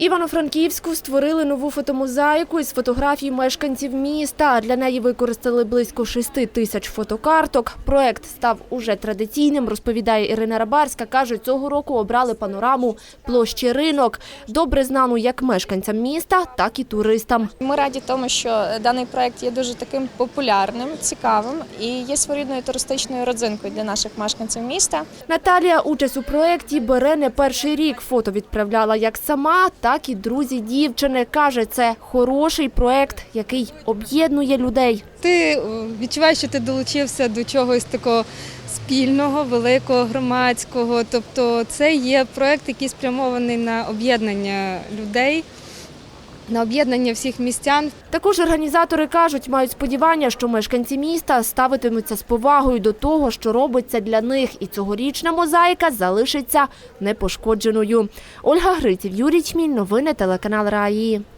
Івано-Франківську створили нову фотомозаїку із фотографій мешканців міста. Для неї використали близько 6 тисяч фотокарток. Проект став уже традиційним, розповідає Ірина Рабарська. Каже, цього року обрали панораму площі ринок. Добре знану як мешканцям міста, так і туристам. Ми раді тому, що даний проект є дуже таким популярним, цікавим і є своєрідною туристичною родзинкою для наших мешканців міста. Наталія участь у проєкті бере не перший рік. Фото відправляла як сама, так і друзі дівчини. Каже, це хороший проект, який об'єднує людей. Ти е, відчуваєш, що ти долучився до чогось такого спільного, великого, громадського. Тобто це є проект, який спрямований на об'єднання людей, на об'єднання всіх містян. Також організатори кажуть, мають сподівання, що мешканці міста ставитимуться з повагою до того, що робиться для них, і цьогорічна мозаїка залишиться непошкодженою. Ольга Гриців, Юрій Чміль, новини телеканал Раї.